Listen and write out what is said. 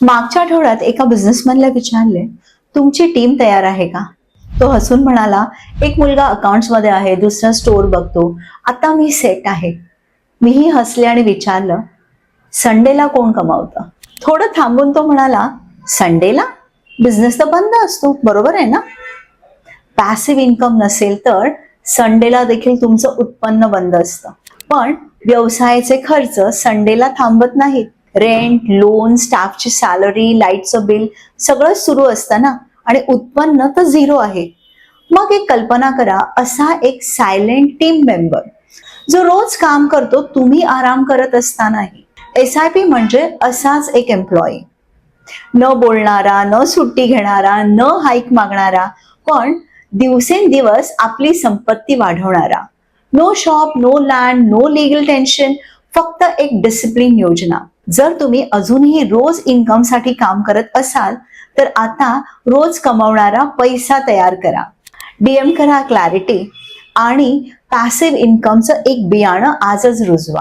मागच्या आठवड्यात एका बिझनेसमॅनला विचारले तुमची टीम तयार आहे का? तो हसून म्हणाला एक मुलगा अकाउंट्समध्ये आहे दुसरा स्टोअर बघतो. आता मी सेट आहे. मीही हसले आणि विचारलं संडेला कोण कमावतं? थोडं थांबून तो म्हणाला संडेला बिझनेस तर बंद असतो बरोबर आहे ना? पॅसिव्ह इन्कम नसेल तर संडेला देखील तुमचं उत्पन्न बंद असतं. पण व्यवसायाचे खर्च संडेला थांबत नाहीत. रेंट लोन स्टाफची सॅलरी लाईटचं बिल सगळं सुरू असतं ना आणि उत्पन्न तर झिरो आहे. मग एक कल्पना करा असा एक सायलेंट टीम मेंबर जो रोज काम करतो तुम्ही आराम करत असतानाही. एस आय पी म्हणजे असाच एक एम्प्लॉई न बोलणारा न सुट्टी घेणारा न हाईक मागणारा पण दिवसेंदिवस आपली संपत्ती वाढवणारा. No shop no land no legal tension फक्त एक डिसिप्लिन योजना. जर तुम्ही अजूनही रोज इन्कमसाठी काम करत असाल तर आता रोज कमवणारा पैसा तयार करा. डीएम करा क्लॅरिटी आणि पॅसिव्ह इन्कमचं एक बियाणं आजच रुजवा.